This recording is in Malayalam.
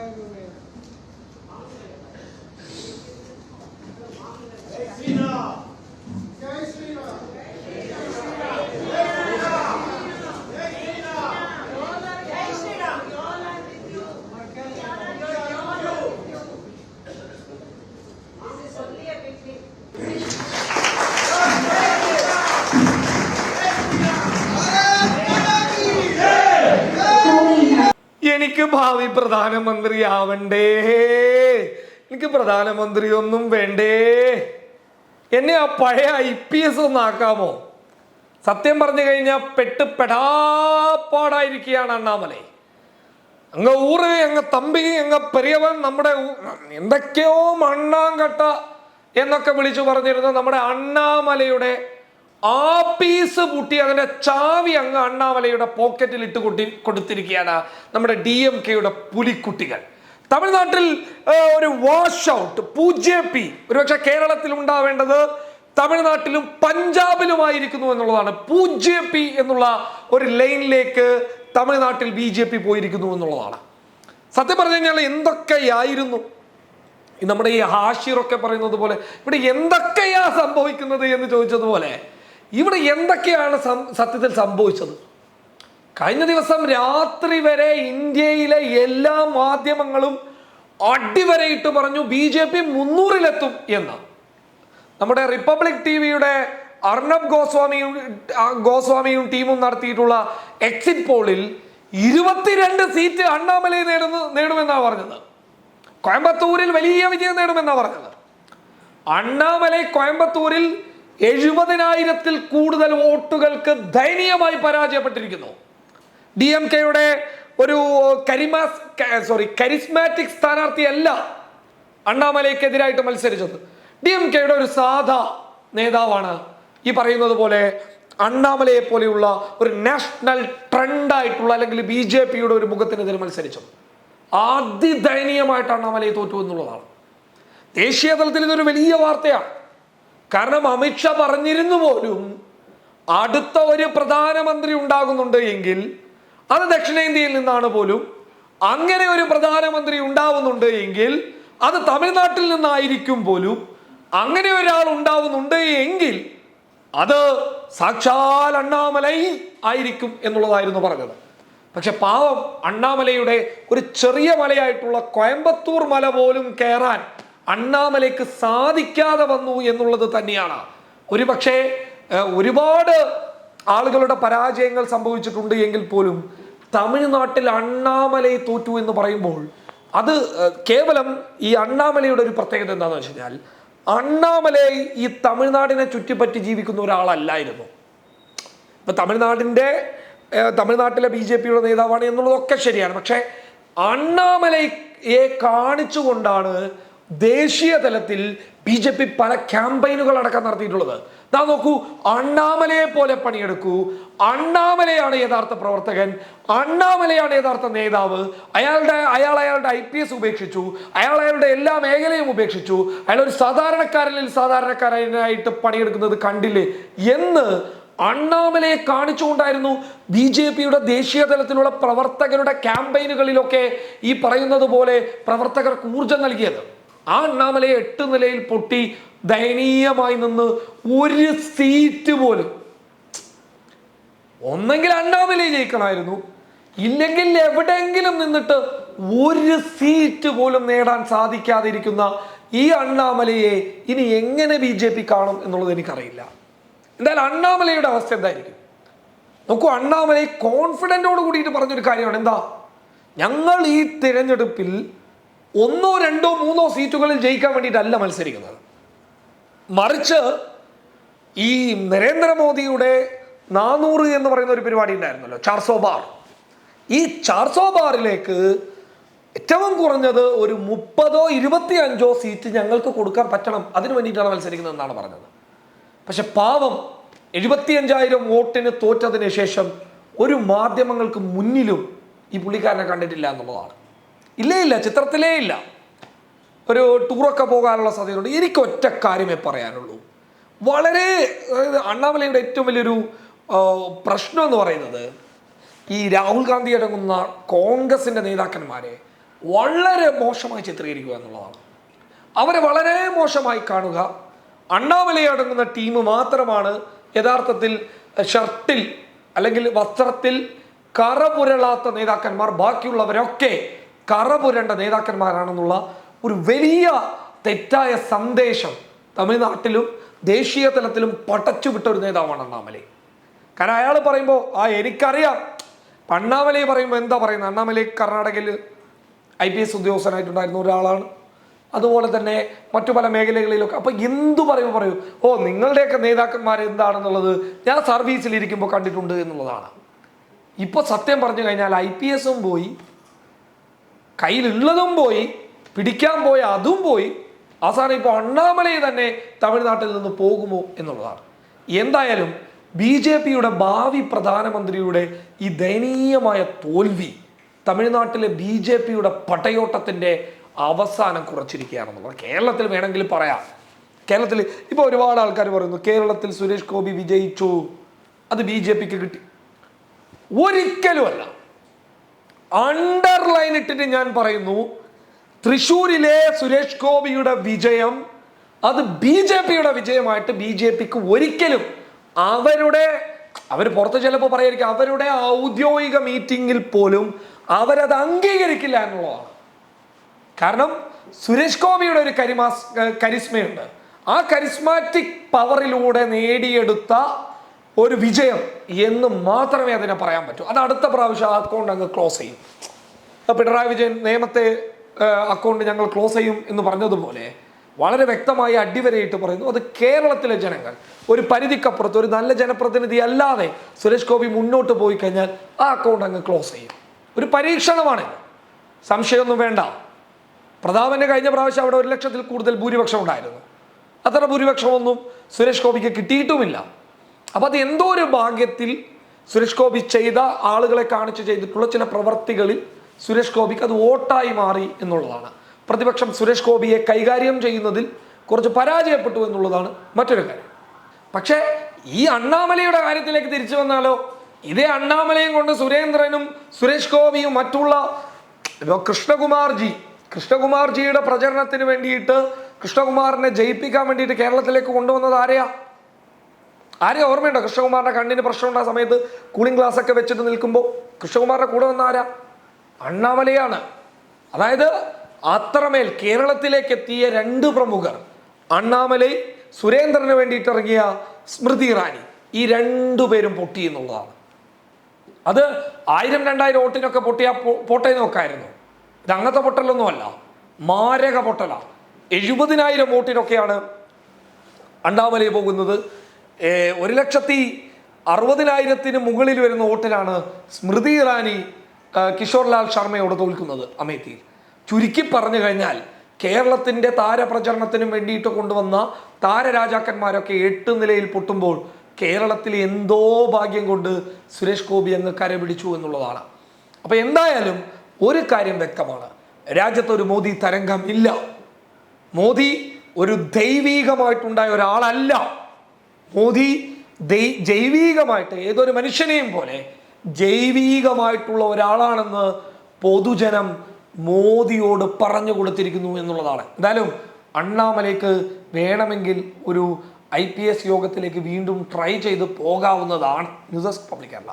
എനിക്ക് ഭാവി പ്രധാനമന്ത്രി ആവണ്ടേ എനിക്ക് പ്രധാനമന്ത്രി ഒന്നും വേണ്ടേ? എന്നെ ആ പഴയ ഐ പി എസ് ഒന്ന് ആക്കാമോ? സത്യം പറഞ്ഞു കഴിഞ്ഞാൽ പെട്ട് പെടാപ്പാടായിരിക്കുകയാണ് അണ്ണാമലൈ. അങ്ങ് ഊറ് അങ്ങ് തമ്പി അങ്ങ് പെരിയവൻ നമ്മുടെ എന്തൊക്കെയോ മണ്ണാങ്കട്ട എന്നൊക്കെ വിളിച്ചു പറഞ്ഞിരുന്ന നമ്മുടെ അണ്ണാമലയുടെ ആപ്പീസ് പൂട്ടി അങ്ങനെ ചാവി അങ്ങ് അണ്ണാമലയുടെ പോക്കറ്റിൽ ഇട്ട് കൊട്ടി കൊടുത്തിരിക്കുകയാണ് നമ്മുടെ ഡി എം കെയുടെ പുലിക്കുട്ടികൾ. തമിഴ്നാട്ടിൽ ഒരു വാഷ് ഔട്ട് പൂജ്യ പി ഒരുപക്ഷെ കേരളത്തിൽ ഉണ്ടാവേണ്ടത് തമിഴ്നാട്ടിലും പഞ്ചാബിലുമായിരിക്കുന്നു എന്നുള്ളതാണ്. പൂജ്യ പി എന്നുള്ള ഒരു ലൈനിലേക്ക് തമിഴ്നാട്ടിൽ ബി ജെ പി പോയിരിക്കുന്നു എന്നുള്ളതാണ്. സത്യം പറഞ്ഞു കഴിഞ്ഞാൽ എന്തൊക്കെയായിരുന്നു? നമ്മുടെ ഈ ഹാഷിറൊക്കെ പറയുന്നത് പോലെ ഇവിടെ എന്തൊക്കെയാ സംഭവിക്കുന്നത് എന്ന് ചോദിച്ചതുപോലെ ഇവിടെ എന്തൊക്കെയാണ് സത്യത്തിൽ സംഭവിച്ചത്? കഴിഞ്ഞ ദിവസം രാത്രി വരെ ഇന്ത്യയിലെ എല്ലാ മാധ്യമങ്ങളും അടിവരയിട്ട് പറഞ്ഞു ബി ജെ പി മുന്നൂറിലെത്തും എന്ന്. നമ്മുടെ റിപ്പബ്ലിക് ടി വിയുടെ അർണബ് ഗോസ്വാമിയും ഗോസ്വാമിയും ടീമും നടത്തിയിട്ടുള്ള എക്സിറ്റ് പോളിൽ ഇരുപത്തിരണ്ട് സീറ്റ് അണ്ണാമലൈ നേടുന്നു നേടുമെന്നാണ് പറഞ്ഞത്. കോയമ്പത്തൂരിൽ വലിയ വിജയം നേടുമെന്നാണ് പറഞ്ഞത്. അണ്ണാമലൈ കോയമ്പത്തൂരിൽ എഴുപതിനായിരത്തിൽ കൂടുതൽ വോട്ടുകൾക്ക് ദയനീയമായി പരാജയപ്പെട്ടിരിക്കുന്നു. ഡി എം കെയുടെ ഒരു കരിമാസ് സോറി കരിസ്മാറ്റിക് സ്ഥാനാർത്ഥിയല്ല അണ്ണാമലയ്ക്കെതിരായിട്ട് മത്സരിച്ചത്. ഡി എം കെയുടെ ഒരു സാധാ നേതാവാണ് ഈ പറയുന്നത് പോലെ അണ്ണാമലയെ പോലെയുള്ള ഒരു നാഷണൽ ട്രെൻഡായിട്ടുള്ള അല്ലെങ്കിൽ ബി ജെ പിയുടെ ഒരു മുഖത്തിനെതിരെ മത്സരിച്ചത്. അതിദയനീയമായിട്ട് അണ്ണാമലയെ തോറ്റു എന്നുള്ളതാണ്. ദേശീയ തലത്തിൽ ഇതൊരു വലിയ വാർത്തയാണ്. കാരണം അമിത്ഷാ പറഞ്ഞിരുന്നു പോലും അടുത്ത ഒരു പ്രധാനമന്ത്രി ഉണ്ടാകുന്നുണ്ട് എങ്കിൽ അത് ദക്ഷിണേന്ത്യയിൽ നിന്നാണ് പോലും അങ്ങനെ ഒരു പ്രധാനമന്ത്രി ഉണ്ടാവുന്നുണ്ട് എങ്കിൽ അത് തമിഴ്നാട്ടിൽ നിന്നായിരിക്കും പോലും അങ്ങനെ ഒരാൾ ഉണ്ടാവുന്നുണ്ട് എങ്കിൽ അത് സാക്ഷാൽ അണ്ണാമലൈ ആയിരിക്കും എന്നുള്ളതായിരുന്നു പറഞ്ഞത്. പക്ഷെ പാവം അണ്ണാമലയുടെ ഒരു ചെറിയ മലയായിട്ടുള്ള കോയമ്പത്തൂർ മല പോലും കയറാൻ അണ്ണാമലയ്ക്ക് സാധിക്കാതെ വന്നു എന്നുള്ളത് തന്നെയാണ്. ഒരു പക്ഷേ ഒരുപാട് ആളുകളുടെ പരാജയങ്ങൾ സംഭവിച്ചിട്ടുണ്ട് എങ്കിൽ പോലും തമിഴ്നാട്ടിൽ അണ്ണാമലയെ തോറ്റു എന്ന് പറയുമ്പോൾ അത് കേവലം ഈ അണ്ണാമലയുടെ ഒരു പ്രത്യേകത എന്താണെന്ന് വെച്ച് കഴിഞ്ഞാൽ അണ്ണാമല ഈ തമിഴ്നാടിനെ ചുറ്റിപ്പറ്റി ജീവിക്കുന്ന ഒരാളല്ലായിരുന്നു. ഇപ്പൊ തമിഴ്നാടിന്റെ തമിഴ്നാട്ടിലെ ബി ജെ പിയുടെ നേതാവാണ് എന്നുള്ളതൊക്കെ ശരിയാണ്. പക്ഷേ അണ്ണാമലയെ കാണിച്ചുകൊണ്ടാണ് ദേശീയ തലത്തിൽ ബി ജെ പി പല ക്യാമ്പയിനുകൾ അടക്കം നടത്തിയിട്ടുള്ളത്. ദാ നോക്കൂ അണ്ണാമലയെ പോലെ പണിയെടുക്കൂ. അണ്ണാമലയാണ് യഥാർത്ഥ പ്രവർത്തകൻ. അണ്ണാമലയാണ് യഥാർത്ഥ നേതാവ്. അയാളുടെ അയാൾ അയാളുടെ ഐ പി എസ് ഉപേക്ഷിച്ചു. അയാൾ അയാളുടെ എല്ലാ മേഖലയും ഉപേക്ഷിച്ചു. അയാൾ ഒരു സാധാരണക്കാരനിൽ സാധാരണക്കാരനായിട്ട് പണിയെടുക്കുന്നത് കണ്ടില്ലേ? എന്ന് അണ്ണാമലയെ കാണിച്ചുകൊണ്ടായിരുന്നു ബി ജെ പിയുടെ ദേശീയ തലത്തിലുള്ള പ്രവർത്തകരുടെ ക്യാമ്പയിനുകളിലൊക്കെ ഈ പറയുന്നത് പോലെ പ്രവർത്തകർക്ക് ഊർജം നൽകിയത്. ആ അണ്ണാമലയെ എട്ട് നിലയിൽ പൊട്ടി ദയനീയമായി നിന്ന് ഒരു സീറ്റ് പോലും. ഒന്നെങ്കിൽ അണ്ണാമലൈ ജയിക്കണമായിരുന്നു. ഇല്ലെങ്കിൽ എവിടെയെങ്കിലും നിന്നിട്ട് ഒരു സീറ്റ് പോലും നേടാൻ സാധിക്കാതിരിക്കുന്ന ഈ അണ്ണാമലയെ ഇനി എങ്ങനെ ബി ജെ പി കാണും എന്നുള്ളത് എനിക്കറിയില്ല. എന്തായാലും അണ്ണാമലയുടെ അവസ്ഥ എന്തായിരിക്കും? നോക്കൂ അണ്ണാമലൈ കോൺഫിഡന്റോട് കൂടിയിട്ട് പറഞ്ഞൊരു കാര്യമാണ്. എന്താ? ഞങ്ങൾ ഈ തിരഞ്ഞെടുപ്പിൽ ഒന്നോ രണ്ടോ മൂന്നോ സീറ്റുകളിൽ ജയിക്കാൻ വേണ്ടിയിട്ടല്ല മത്സരിക്കുന്നത്. മറിച്ച് ഈ നരേന്ദ്രമോദിയുടെ നാനൂറ് എന്ന് പറയുന്ന ഒരു പരിപാടി ഉണ്ടായിരുന്നല്ലോ ചാർസോ ബാർ. ഈ ചാർസോ ബാറിലേക്ക് ഏറ്റവും കുറഞ്ഞത് ഒരു മുപ്പതോ ഇരുപത്തി അഞ്ചോ സീറ്റ് ഞങ്ങൾക്ക് കൊടുക്കാൻ പറ്റണം അതിനു വേണ്ടിയിട്ടാണ് മത്സരിക്കുന്നത് എന്നാണ് പറഞ്ഞത്. പക്ഷെ പാവം എഴുപത്തിയഞ്ചായിരം വോട്ടിന് തോറ്റതിന് ശേഷം ഒരു മാധ്യമങ്ങൾക്ക് മുന്നിലും ഈ പുള്ളിക്കാരനെ കണ്ടിട്ടില്ല എന്നുള്ളതാണ്. ഇല്ലേ ഇല്ല ചിത്രത്തിലേ ഇല്ല. ഒരു ടൂറൊക്കെ പോകാനുള്ള സാധ്യതയുണ്ട്. എനിക്ക് ഒറ്റ കാര്യമേ പറയാനുള്ളൂ. വളരെ അണ്ണാമലയുടെ ഏറ്റവും വലിയൊരു പ്രശ്നം എന്ന് പറയുന്നത് ഈ രാഹുൽ ഗാന്ധി അടങ്ങുന്ന കോൺഗ്രസിന്റെ നേതാക്കന്മാരെ വളരെ മോശമായി ചിത്രീകരിക്കുക എന്നുള്ളതാണ്. അവരെ വളരെ മോശമായി കാണുക. അണ്ണാമലയെ അടങ്ങുന്ന ടീം മാത്രമാണ് യഥാർത്ഥത്തിൽ ഷർട്ടിൽ അല്ലെങ്കിൽ വസ്ത്രത്തിൽ കറപുരളാത്ത നേതാക്കന്മാർ ബാക്കിയുള്ളവരൊക്കെ കറപുരണ്ട നേതാക്കന്മാരാണെന്നുള്ള ഒരു വലിയ തെറ്റായ സന്ദേശം തമിഴ്നാട്ടിലും ദേശീയ തലത്തിലും പടച്ചുവിട്ട ഒരു നേതാവാണ് അണ്ണാമലൈ. കാരണം അയാൾ പറയുമ്പോൾ ആ എനിക്കറിയാം. അണ്ണാമലൈ പറയുമ്പോൾ എന്താ പറയുന്നത്? അണ്ണാമലൈ കർണാടകയിൽ ഐ പി എസ് ഉദ്യോഗസ്ഥനായിട്ടുണ്ടായിരുന്ന ഒരാളാണ്. അതുപോലെ തന്നെ മറ്റു പല മേഖലകളിലൊക്കെ. അപ്പം എന്തു പറയുമ്പോൾ പറയൂ? ഓ നിങ്ങളുടെയൊക്കെ നേതാക്കന്മാർ എന്താണെന്നുള്ളത് ഞാൻ സർവീസിലിരിക്കുമ്പോൾ കണ്ടിട്ടുണ്ട് എന്നുള്ളതാണ്. ഇപ്പോൾ സത്യം പറഞ്ഞു കഴിഞ്ഞാൽ ഐ പി എസും പോയി. കയ്യിലുള്ളതും പോയി പിടിക്കാൻ പോയ അതും പോയി അവസാനം ഇപ്പോൾ അണ്ണാമലയെ തന്നെ തമിഴ്നാട്ടിൽ നിന്ന് പോകുമോ എന്നുള്ളതാണ്. എന്തായാലും ബി ജെ പിയുടെ ഭാവി പ്രധാനമന്ത്രിയുടെ ഈ ദയനീയമായ തോൽവി തമിഴ്നാട്ടിലെ ബി ജെ പിയുടെ പടയോട്ടത്തിന്റെ അവസാനം കുറച്ചിരിക്കുകയാണെന്നുള്ളത്. കേരളത്തിൽ വേണമെങ്കിൽ പറയാം. കേരളത്തിൽ ഇപ്പോൾ ഒരുപാട് ആൾക്കാർ പറയുന്നു കേരളത്തിൽ സുരേഷ് ഗോപി വിജയിച്ചു. അത് ബി ജെ പിക്ക് കിട്ടി. ഒരിക്കലുമല്ല. അണ്ടർലൈൻ ഇട്ടിട്ട് ഞാൻ പറയുന്നു തൃശൂരിലെ സുരേഷ് ഗോപിയുടെ വിജയം അത് ബി ജെ പിയുടെ വിജയമായിട്ട് ബി ജെ പിക്ക് ഒരിക്കലും അവരുടെ അവർ പുറത്ത് ചിലപ്പോൾ പറയായിരിക്കും അവരുടെ ഔദ്യോഗിക മീറ്റിംഗിൽ പോലും അവരത് അംഗീകരിക്കില്ല എന്നുള്ളതാണ്. കാരണം സുരേഷ് ഗോപിയുടെ ഒരു കരിമാസ് കരിസ്മയുണ്ട്. ആ കരിസ്മാറ്റിക് പവറിലൂടെ നേടിയെടുത്ത ഒരു വിജയം എന്ന് മാത്രമേ അതിനെ പറയാൻ പറ്റൂ. അത് അടുത്ത പ്രാവശ്യം ആ അക്കൗണ്ട് അങ്ങ് ക്ലോസ് ചെയ്യും. പിണറായി വിജയൻ നിയമത്തെ അക്കൗണ്ട് ഞങ്ങൾ ക്ലോസ് ചെയ്യും എന്ന് പറഞ്ഞതുപോലെ വളരെ വ്യക്തമായി അടിവരയിട്ട് പറയുന്നു. അത് കേരളത്തിലെ ജനങ്ങൾ ഒരു പരിധിക്കപ്പുറത്ത് ഒരു നല്ല ജനപ്രതിനിധി അല്ലാതെ സുരേഷ് ഗോപി മുന്നോട്ട് പോയി കഴിഞ്ഞാൽ ആ അക്കൗണ്ട് അങ്ങ് ക്ലോസ് ചെയ്യും. ഒരു പരീക്ഷണമാണ് സംശയമൊന്നും വേണ്ട. പ്രതാപന്റെ കഴിഞ്ഞ പ്രാവശ്യം അവിടെ ഒരു ലക്ഷത്തിൽ കൂടുതൽ ഭൂരിപക്ഷം ഉണ്ടായിരുന്നു. അത്ര ഭൂരിപക്ഷമൊന്നും സുരേഷ് ഗോപിക്ക് കിട്ടിയിട്ടുമില്ല. അപ്പൊ അത് എന്തോ ഒരു ഭാഗ്യത്തിൽ സുരേഷ് ഗോപി ചെയ്ത ആളുകളെ കാണിച്ച് ചെയ്തിട്ടുള്ള ചില പ്രവർത്തികളിൽ സുരേഷ് ഗോപിക്ക് അത് വോട്ടായി മാറി എന്നുള്ളതാണ്. പ്രതിപക്ഷം സുരേഷ് ഗോപിയെ കൈകാര്യം ചെയ്യുന്നതിൽ കുറച്ച് പരാജയപ്പെട്ടു എന്നുള്ളതാണ് മറ്റൊരു കാര്യം. പക്ഷേ ഈ അണ്ണാമലയുടെ കാര്യത്തിലേക്ക് തിരിച്ചു വന്നാലോ? ഇതേ അണ്ണാമലയും കൊണ്ട് സുരേന്ദ്രനും സുരേഷ് ഗോപിയും മറ്റുള്ള കൃഷ്ണകുമാർജി കൃഷ്ണകുമാർജിയുടെ പ്രചരണത്തിന് വേണ്ടിയിട്ട് കൃഷ്ണകുമാറിനെ ജയിപ്പിക്കാൻ വേണ്ടിയിട്ട് കേരളത്തിലേക്ക് കൊണ്ടുവന്നത് ആരെയാ? ആരെയും ഓർമ്മയുണ്ടോ? കൃഷ്ണകുമാറിന്റെ കണ്ണിന് പ്രശ്നമുണ്ടായ സമയത്ത് കൂളിംഗ് ഗ്ലാസ് ഒക്കെ വെച്ചിട്ട് നിൽക്കുമ്പോൾ കൃഷ്ണകുമാറിന്റെ കൂടെ വന്ന ആരാ? അണ്ണാമലയാണ്. അതായത് അത്രമേൽ കേരളത്തിലേക്ക് എത്തിയ രണ്ട് പ്രമുഖർ അണ്ണാമലൈ സുരേന്ദ്രന് വേണ്ടിയിട്ട് ഇറങ്ങിയ സ്മൃതി ഇറാനി. ഈ രണ്ടു പേരും പൊട്ടി എന്നുള്ളതാണ്. അത് ആയിരം രണ്ടായിരം വോട്ടിനൊക്കെ പൊട്ടിയാ പൊട്ടേ നോക്കായിരുന്നു ഇത് അങ്ങനത്തെ പൊട്ടലൊന്നുമല്ല മാരക പൊട്ടല. എഴുപതിനായിരം വോട്ടിനൊക്കെയാണ് അണ്ണാമലൈ പോകുന്നത്. ഒരു ലക്ഷത്തി അറുപതിനായിരത്തിന് മുകളിൽ വരുന്ന വോട്ടിലാണ് സ്മൃതി ഇറാനി കിഷോർലാൽ കിഷോർ ലാൽ ശർമ്മയോട് തോൽക്കുന്നത് അമേത്തിയിൽ. ചുരുക്കി പറഞ്ഞു കഴിഞ്ഞാൽ കേരളത്തിന്റെ താരപ്രചരണത്തിനും വേണ്ടിയിട്ട് കൊണ്ടുവന്ന താരരാജാക്കന്മാരൊക്കെ എട്ട് നിലയിൽ പൊട്ടുമ്പോൾ കേരളത്തിൽ എന്തോ ഭാഗ്യം കൊണ്ട് സുരേഷ് ഗോപി അങ്ങ് കരപിടിച്ചു എന്നുള്ളതാണ്. അപ്പോൾ എന്തായാലും ഒരു കാര്യം വ്യക്തമാണ്. രാജ്യത്ത് ഒരു മോദി ഇല്ല. മോദി ഒരു ദൈവീകമായിട്ടുണ്ടായ ഒരാളല്ല. മോദി ജൈവീകമായിട്ട് ഏതൊരു മനുഷ്യനെയും പോലെ ജൈവികമായിട്ടുള്ള ഒരാളാണെന്ന് പൊതുജനം മോദിയോട് പറഞ്ഞു കൊടുത്തിരിക്കുന്നു എന്നുള്ളതാണ്. എന്തായാലും അണ്ണാമലേക്ക് വേണമെങ്കിൽ ഒരു ഐ പി എസ് യോഗത്തിലേക്ക് വീണ്ടും ട്രൈ ചെയ്ത് പോകാവുന്നതാണ്. News desk public Kerala.